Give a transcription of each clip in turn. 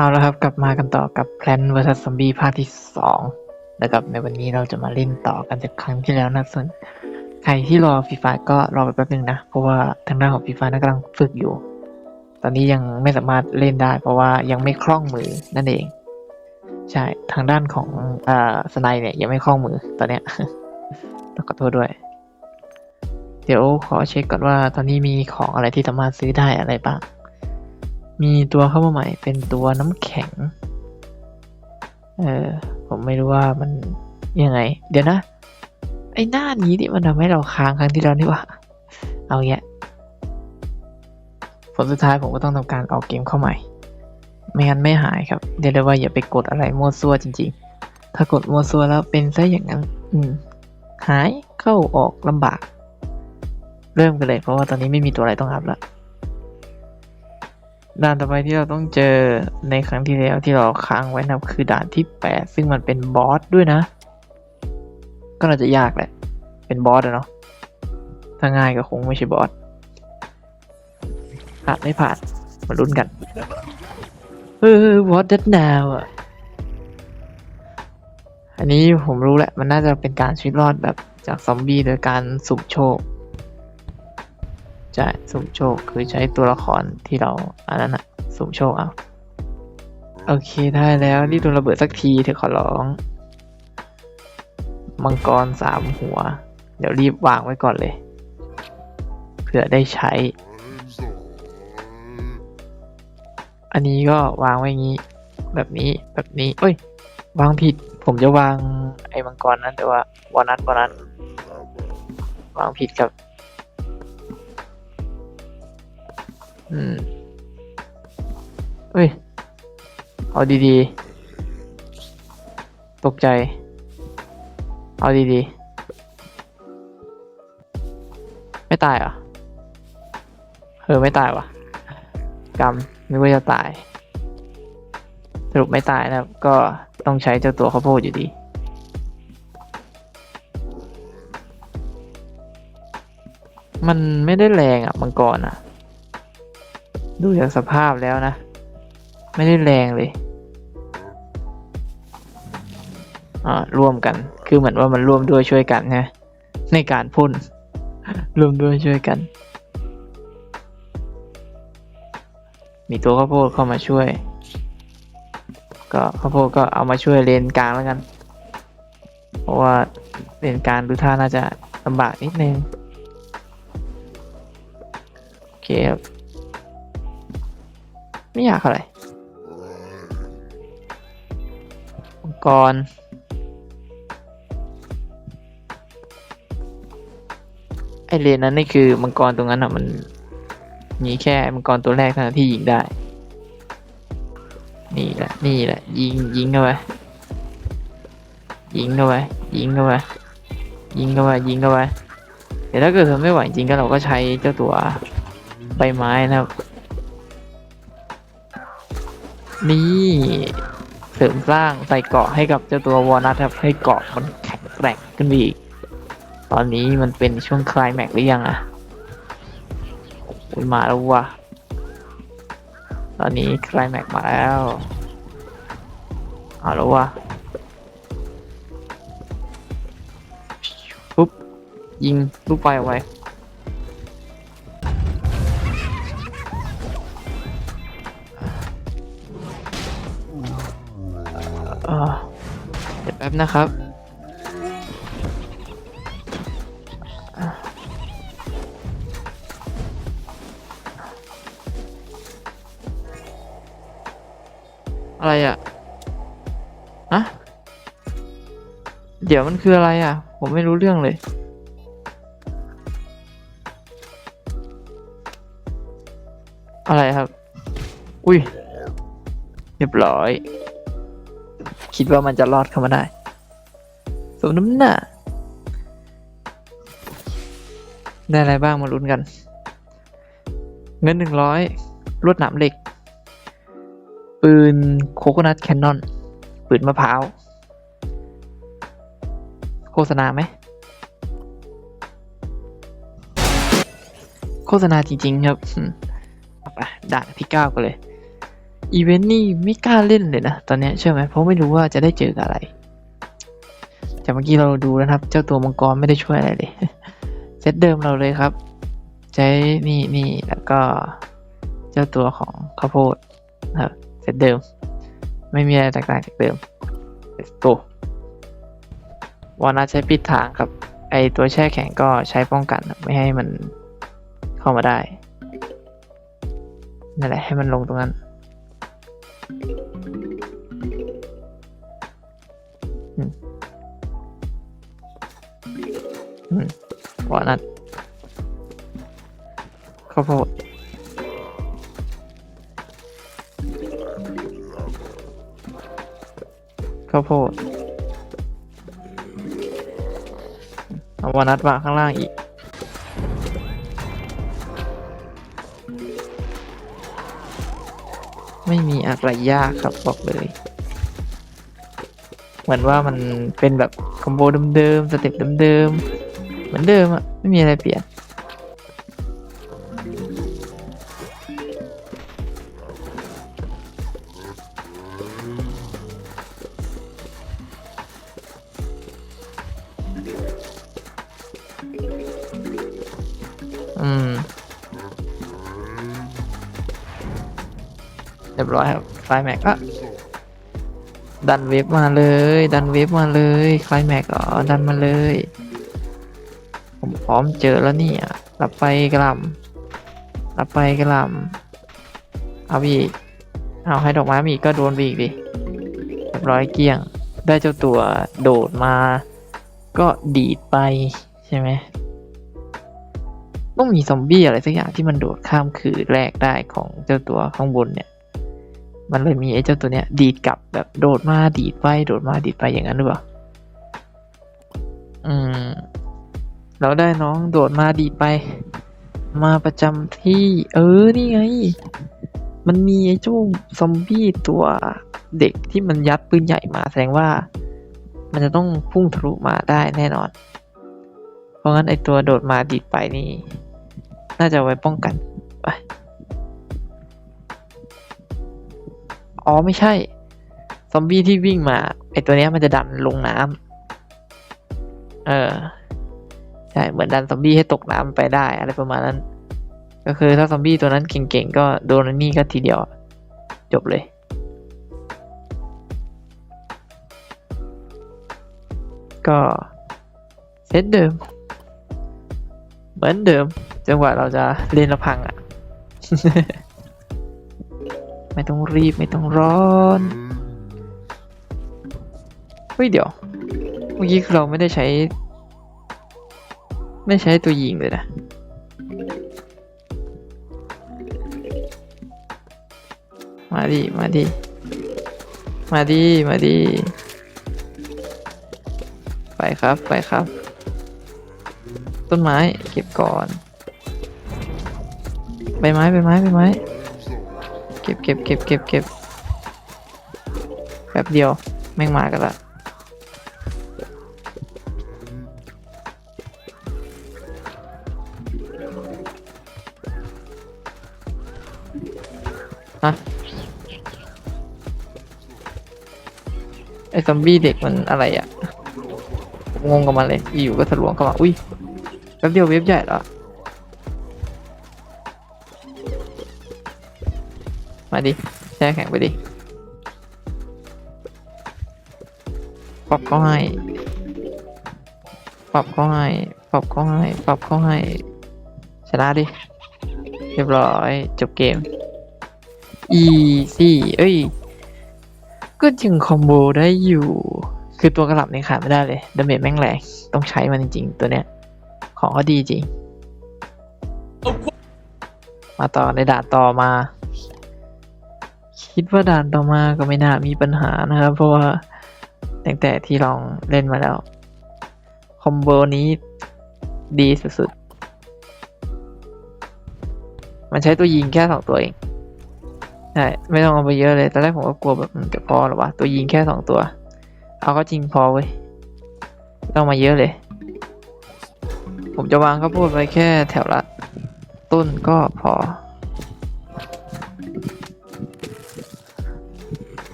เอาละครับ กลับมากันต่อกับ Plan vs Zombie ภาคที่สองนะครับในวันนี้เราจะมาเล่นต่อกันจากครั้งที่แล้วนะส่วนใครที่รอฟีฟาก็รอไปแป๊บนึงนะ เพราะว่าทางด้านของฟีฟานั้นกำลังฝึกอยู่ ตอนนี้ยังไม่สามารถเล่นได้ เพราะว่ายังไม่คล่องมือนั่นเอง ใช่ทางด้านของอ่าสไนเนี่ยยังไม่คล่องมือตอนเนี้ยต้องขอโทษด้วย เดี๋ยวขอเช็คก่อนว่าตอนนี้มีของอะไรที่สามารถซื้อได้อะไรบ้าง มีตัวเข้ามาใหม่เป็นตัวน้ำแข็ง เออ ผมไม่รู้ว่ามันยังไง เดี๋ยวนะ ไอ้หน้านี้ที่มันทำให้เราค้างครั้งที่แล้วนี่ว่า เอาแยะผลสุดท้ายผมก็ต้องทำการออกเกมเข้าใหม่ ไม่งั้นไม่หายครับ เดี๋ยวเลยว่าอย่าไปกดอะไรมั่วซั่วจริง ๆ ถ้ากดมั่วซั่วแล้วเป็นซะอย่างนั้น อืม หายเข้าออกลำบาก เริ่มกันเลยเพราะว่าตอนนี้ไม่มีตัวอะไรต้องอัพละ ด่านต่อไปที่เราต้องเจอในครั้งที่แล้วที่เราค้างไว้นะครับคือด่านที่ 8 ซึ่งมันเป็นบอสด้วยนะ ก็น่าจะยากแหละ เป็นบอสอะเนาะถ้าง่ายก็คงไม่ใช่บอสผ่านไม่ผ่านมาลุ้นกันเออ what that now อะอันนี้ผมรู้แหละ มันน่าจะเป็นการชีวิตรอดแบบจากซอมบี้โดยการสุ่มโชค ใช่สุ่มโชคคือใช้ตัวละครที่เราอันนั้นอะสุ่มโชคเอาโอเคได้แล้วรีบโดนระเบิดสักทีเถอะขอร้อง มังกรสามหัว เดี๋ยวรีบวางไว้ก่อนเลยเผื่อได้ใช้ อันนี้ก็วางไว้งี้ แบบนี้แบบนี้เอ้ย วางผิด ผมจะวางไอ้มังกรนั้นแต่ว่าวอนัทวอนัทวางผิดครับ อืมเฮ้ย เอาดีๆ ตกใจ เอาดีๆ ไม่ตายเหรอ เออ ไม่ตายวะกำนึกว่าจะตาย สรุปไม่ตายนะครับ ก็ต้องใช้เจ้าตัวข้าวโพดอยู่ดีมันไม่ได้แรงอะมังกรอะ ดูจากสภาพแล้วนะ ไม่ได้แรงเลยอ่าร่วมกัน คือเหมือนว่ามันร่วมด้วยช่วยกันนะในการพ่นร่วมด้วยช่วยกัน มีตัวข้าวโพดเข้ามาช่วย ก็ข้าวโพดก็เอามาช่วยเลนกลางแล้วกัน เพราะว่าเลนกลางดูท่าน่าจะลำบากนิดนึงโอเคครับ ไม่อยากอะไรมังกรไอเลนนั้นนี่คือมังกรตรงนั้นอะมันมีแค่มังกรตัวแรกเท่านั้นที่ยิงได้ นี่แหละ นี่แหละ ยิงยิงเข้าไปยิงเข้าไปยิงเข้าไปยิงเข้าไปยิงเข้าไปเดี๋ยวถ้าเกิดทนไม่ไหวจริงก็เราก็ใช้เจ้าตัวใบไม้นะครับ นี่เสริมสร้างใส่เกาะให้กับเจ้าตัววอลนัทครับให้เกาะมันแข็งแกร่งขึ้นอีก ตอนนี้มันเป็นช่วงคลายแม็กซ์หรือยังอะมาแล้ววะตอนนี้คลายแม็กซ์มาแล้วเอาแล้ววะปุ๊บยิงลูกไฟออกไป นะครับ อะไรอะอะเดี๋ยวมันคืออะไรอะ ผมไม่รู้เรื่องเลย อะไรครับ อุ้ยเรียบร้อย คิดว่ามันจะรอดเข้ามาได้ มน้ำหน้า ได้อะไรบ้างมาลุ้นกัน เงินหนึ่งร้อยลวดหนามเหล็ก ปืนโคโคนัทแคนนอน ปืนมะพร้าว โฆษณาไหม โฆษณาจริง ๆ ครับอืมเอาไปด่านที่เก้ากันเลย อีเวนต์นี่ไม่กล้าเล่นเลยนะ ตอนนี้เชื่อไหมเพราะไม่รู้ว่าจะได้เจอกับอะไร แต่เมื่อกี้เราดูแล้วนะครับ เจ้าตัวมังกรไม่ได้ช่วยอะไรเลยเซตเดิมเราเลยครับ ใช้นี่นี่แล้วก็เจ้าตัวของข้าวโพดนะครับเซตเดิม ไม่มีอะไรแตกต่างจากเดิม Let's go วอลนัทใช้ปิดทางครับ ไอตัวแช่แข็งก็ใช้ป้องกันไม่ให้มันเข้ามาได้นั่นแหละให้มันลงตรงนั้น นัทข้าวโพดข้าวโพดเอาวอลนัทวางข้างล่างอีกไม่มีอะไรยากครับบอกเลย เหมือนว่ามันเป็นแบบคอมโบเดิมๆสเต็ปเดิมๆ เหมือนเดิมอะไม่มีอะไรเปลี่ยนอืมเรียบร้อยครับไฟแม็กก็ดันเวฟมาเลย ดันเวฟมาเลยไฟแม็กอ๋อดันมาเลย ผมพร้อมเจอแล้วเนี่ยรับไปกระลำรับไปกระลำเอาอีกเอาให้ดอกไม้มีก็โดนอีกดิเรียบร้อยเกลี้ยง ได้เจ้าตัวโดดมา ก็ดีดไปใช่ไหมต้องมีซอมบี้อะไรสักอย่างที่มันโดดข้ามคือแรกได้ของเจ้าตัวข้างบนเนี่ย มันเลยมีไอ้เจ้าตัวเนี้ย ดีดกลับแบบโดดมาดีดไป โดดมาดีดไปอย่างนั้นหรือเปล่า อืม เราได้น้องโดดมาดีไป มาประจำที่ เออ นี่ไง มันมีไอ้เจ้าซอมบี้ตัวเด็กที่มันยัดปืนใหญ่มาแสดงว่า มันจะต้องพุ่งทะลุมาได้แน่นอน เพราะงั้นไอ้ตัวโดดมาดีดไปนี่ น่าจะไว้ป้องกันไปอ๋อไม่ใช่ ซอมบี้ที่วิ่งมา ไอตัวเนี้ยมันจะดันลงน้ำเออ ช่เหมือนดันซอมบี้ให้ตกน้ำไปได้ อะไรประมาณนั้น ก็คือถ้าซอมบี้ตัวนั้นเก่งๆ ก็โดนอันนี่ก็ทีเดียวจบเลยก็เซตเดิม เหมือนเดิมจนกว่าเราจะเล่นละพังอะ ไม่ต้องรีบไม่ต้องร้อนเฮ้ยเดี๋ยว เมื่อกี้คือเราไม่ได้ใช้ ไม่ใช้ตัวยิงเลยนะ มาดิ มาดิ มาดิ มาดิ ไปครับ ไปครับ ต้นไม้เก็บก่อน ใบไม้ ใบไม้ ใบไม้ เก็บเก็บเก็บเก็บเก็บแป๊บเดียว แม่งมากันละ อ้ซอมบี้เด็กมันอะไรอะ่ะงงกับมันเลยอยู่ก็ทะลวงเข้ามาอุ้ยแป๊บเดียวเว็บใหญ่เหรอมาดิแช่แข็งไปดิปรับเขาให้ ปรับเขาให้ ปรับเขาให้ ปรับเขาให้ ชนะดิ เรียบร้อย จบเกม อีซี่ เอ้ย ก็จึงคอมโบได้อยู่ คือตัวกระหลับนี่ขาดไม่ได้เลยดาเมจแม่งแรงต้องใช้มันจริงๆ ตัวเนี้ย ของเขาดีจริง มาต่อในด่านต่อมา คิดว่าด่านต่อมาก็ไม่น่ามีปัญหานะครับ เพราะว่าตั้งแต่ที่ลองเล่นมาแล้ว คอมโบนี้ดีสุดๆ มันใช้ตัวยิงแค่สองตัวเอง ช่ไม่ต้องเอาไปเยอะเลยตอนแรกผมก็กลัวแบบมันจะพอหรอวะตัวยิงแค่สองตัว เอาก็จริงพอเว้ยต้องมาเยอะเลย ผมจะวางข้าวโพดไปแค่แถวละ ต้นก็พอ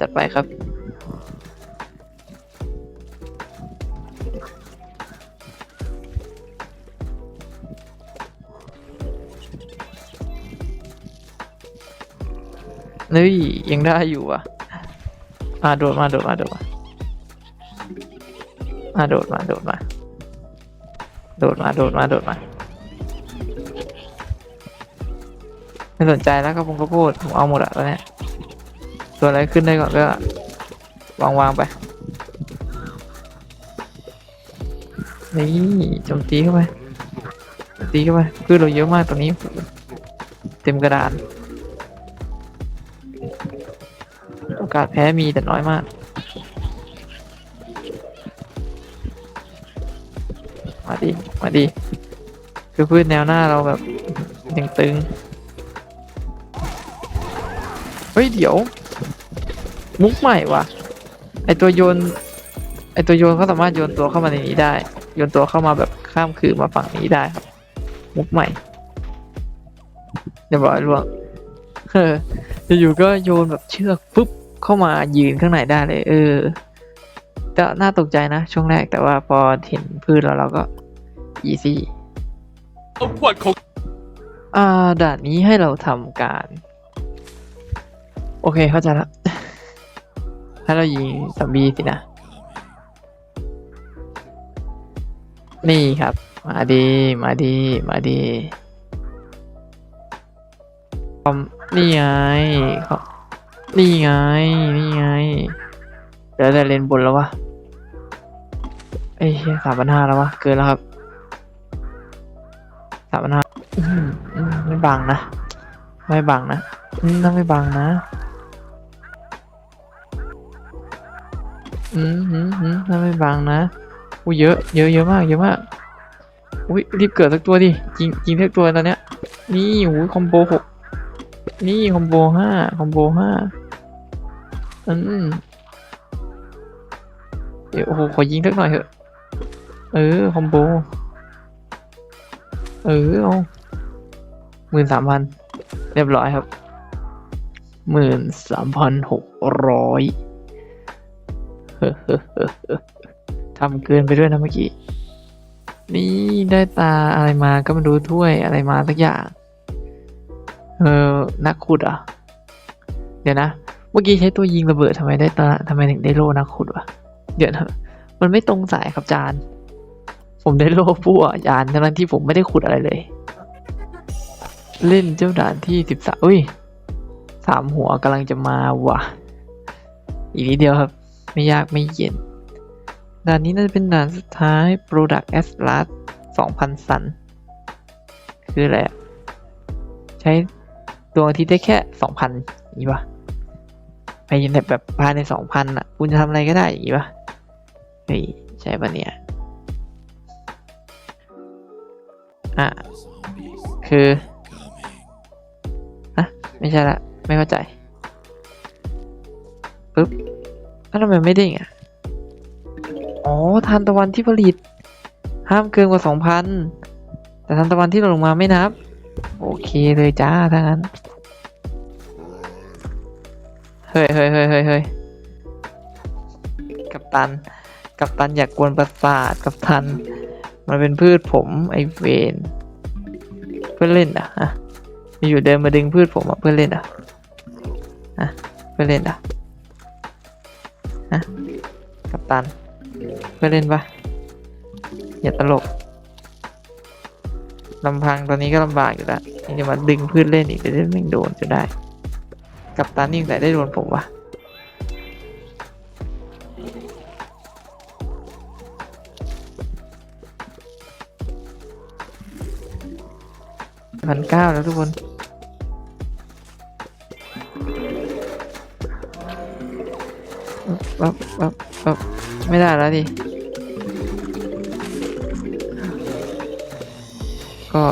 จัดไปครับ ฮ้ยยังได้อยู่อะมาโดดมาโดดมาโดดมามาโดดมาโดดมาโดดมาโดดมาโดดมาไม่สนใจแล้วก็ผมก็พูดผมเอาหมดอะตอนเนี้ยตัวอะไรขึ้นได้ก่อนก็วางวางไปนี่โจมตีเข้าไปตีเข้าไปคือเราเยอะมากตอนนี้เต็มกระดาน อกาสแพ้มีแต่น้อยมากมาดีมาดีคือพืชแนวหน้าเราแบบยังตึง เฮ้ย เดี๋ยว มุกใหม่ว่ะ ไอตัวโยน ไอตัวโยนเขาสามารถโยนตัวเข้ามาในนี้ได้ โยนตัวเข้ามาแบบข้ามคือมาฝั่งนี้ได้ครับ มุกใหม่ เรียบร้อยล่วงเอออยู่ๆก็โยนแบบเชือกปุ๊บ เข้ามายืนข้างในได้เลย เออก็น่าตกใจนะ ช่วงแรกแต่ว่าพอเห็นพืชแล้วเราก็อีซี่เอาขวดของอ่าด่านนี้ให้เราทำการ โอเคเข้าใจละให้เรายิงซอมบี้สินะ นี่ครับ มาดีมาดีมาดีคอมนี่ไงเขา นี่ไง นี่ไงเดี๋ยวแต่เลนบนแล้ววะเอ้ยสามพันห้าแล้ววะ เกินแล้วครับสามพันห้าไม่บังนะ ไม่บังนะอืมถ้าไม่บังนะ อืมอืมอืมถ้าไม่บังนะ อุ้ยเยอะ เยอะ เยอะมาก เยอะมาก อุ้ยรีบเกิดสักตัวดิยิงยิงสักตัวตอนเนี้ย นี่โอ้ยคอมโบหกนี่คอมโบห้าคอมโบห้า อืมเดี๋ยวโอ้โหขอยิงสักหน่อยเถอะ เออคอมโบ เออเอาหมื่นสามพันเรียบร้อยครับหมื่นสามพันหกร้อยทำเกินไปด้วยนะเมื่อกี้ นี่ได้ตาอะไรมาก็ม่รู้ถ้วยอะไรมาสักอย่าง เออนักขุดเหรอะ เดี๋ยวนะ เมื่อกี้ใช้ตัวยิงระเบิดทำไมได้ตาทำไมถึงได้โล่นักขุดวะเดี๋ยวนะมันไม่ตรงสายครับจาน ผมได้โล่พั่วยานทั้งนั้นที่ผมไม่ได้ขุดอะไรเลย เล่นเจ้าด่านที่สิบสามอุ้ยสามหัวกำลังจะมาว่ะ อีกนิดเดียวครับ ไม่ยากไม่เย็น ด่านนี้น่าจะเป็นด่านสุดท้าย Product as l a s 2,000 สัน คืออะไรใช้ดวงอาทิตย์ได้แค่ 2,000อย่างนี้ปะ ไปยินแบบแบบภายใน2,000อะ คุณจะทำอะไรก็ได้อย่างนี้ปะเฮ้ยใช่ปะเนี่ย อะ คืออะไม่ใช่ละ ไม่เข้าใจ ปึ๊บแล้วทำไมไม่เด้งอะ อ๋อทานตะวันที่ผลิต ห้ามเกินกว่าสองพันแต่ทานตะวันที่หล่นลงมาไม่นับ โอเคเลยจ้าถ้างั้น เฮ้ยเฮ้ยเฮ้ยเฮ้ยเฮ้ยกัปตัน กัปตันอยากกวนประสาทกัปตัน มันเป็นพืชผมไอเวนเพื่อเล่นอะฮะอยู่เดินมาดึงพืชผมอะเพื่อเล่นอะฮะเพื่อเล่นอะฮะกัปตัน เพื่อเล่นปะอย่าตลกลำพังตอนนี้ก็ลำบากอยู่แล้วยังจะมาดึงพืชเล่นอีกเดี๋ยวไม่โดนจะได้ กัปตันนี่แต่ได้โดนผมวะพันเก้าแล้วทุกคนปั๊บปั๊บปั๊บไม่ได้แล้วดิก็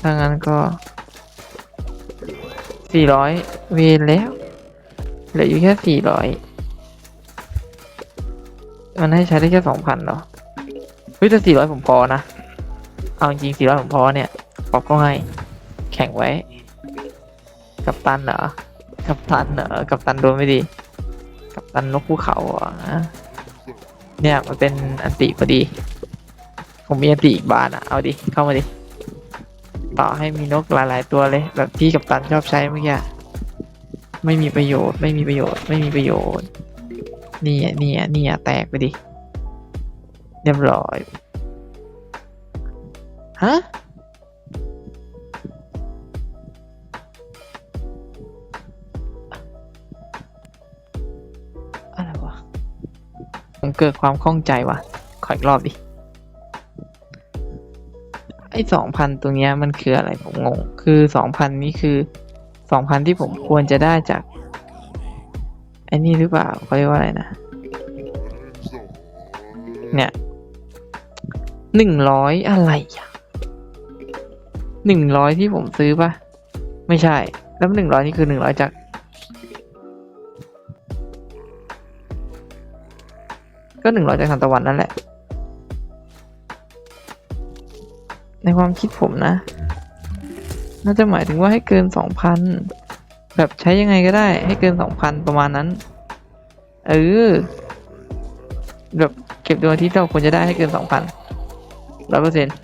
ถ้างั้นก็ สี่ร้อยเวนแล้ว เหลืออยู่แค่สี่ร้อยมันให้ใช้ได้แค่สองพันเหรอเฮ้ยแต่สี่ร้อยผมพอนะ เอาจริงสี่ร้อยผมพอเนี่ยปอบก็ให้ แข่งไว้ กับตันเหรอ กับตันเหรอ กับตันโดนไม่ดี กับตันนกภูเขาเหรอนะเนี่ยมันเป็นอันติพอดี ผมมีอันติอีกบานอะ เอาดิ เข้ามาดิ ต่อให้มีนกหลาย ๆ ตัวเลย แบบที่กับตันชอบใช้เมื่อกี้ไม่มีประโยชน์ไม่มีประโยชน์ไม่มีประโยชน์นี่อะนี่อะนี่อะแตกไปดิเรียบร้อยฮะอะไรวะผมเกิดความข้องใจว่ะ ขออีกรอบดิ อ้สองพันตัวเนี้ยมันคืออะไรผมงง คือสองพันนี่คือสองพันที่ผมควรจะได้จากไอ้นี่หรือเปล่าเขาเรียกว่าอะไรนะ เนี่ยหนึ่งร้อยอะไรอะหนึ่งร้อยที่ผมซื้อปะไม่ใช่ แล้วหนึ่งร้อยนี่คือหนึ่งร้อยจากก็หนึ่งร้อยจากทานตะวันนั่นแหละ ในความคิดผมนะ น่าจะหมายถึงว่าให้เกินสองพันแบบใช้ยังไงก็ได้ ให้เกินสองพันประมาณนั้น เออ แบบเก็บดวงอาที่เราควรจะได้ให้เกินสองพันร้อยเปอร์เซ็นต์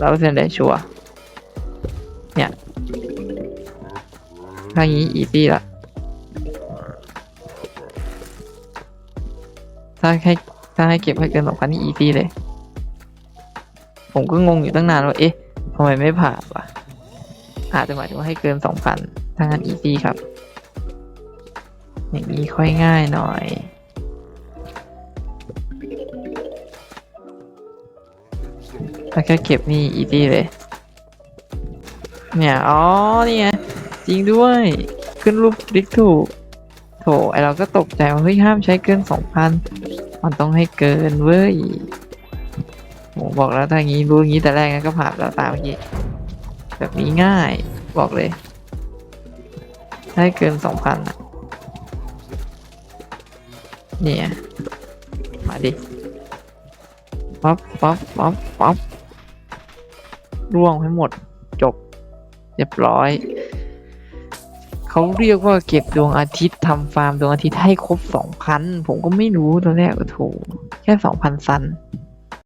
ร้อยเปอร์เซ็นต์ได้ชัวร์เนี่ยถ้าอย่างนี้ อีซี่ละถ้าให้ถ้าให้เก็บให้เกินสองพันนี่อีซี่เลย ผมก็งงอยู่ตั้งนานว่า เอ๊ะทำไมไม่ผ่านวะอาจจะหมายถึงว่าให้เกินสองพันถ้างั้นอีซี่ครับ อย่างนี้ค่อยง่ายหน่อยถ้าแค่เก็บนี่อีซี่เลย เนี่ย อ๋อ นี่ไง จริงด้วย ขึ้นรูปคลิกถูกโถไอเราก็ตกใจว่าเฮ้ยห้ามใช้เกินสองพันมันต้องให้เกินเว้ย โหบอกแล้วถ้างี้รู้งี้แต่แรกงั้นก็ผ่านแล้วตามเมื่อกี้แบบนี้ง่ายบอกเลย ให้เกินสองพันอะเนี่ย มาดิป๊อปป๊อปป๊อปป๊อปร่วงให้หมดจบ เรียบร้อย เขาเรียกว่าเก็บดวงอาทิตย์ทำฟาร์มดวงอาทิตย์ให้ครบสองพันผมก็ไม่รู้ตอนแรกโอ้โถแค่สองพันซัน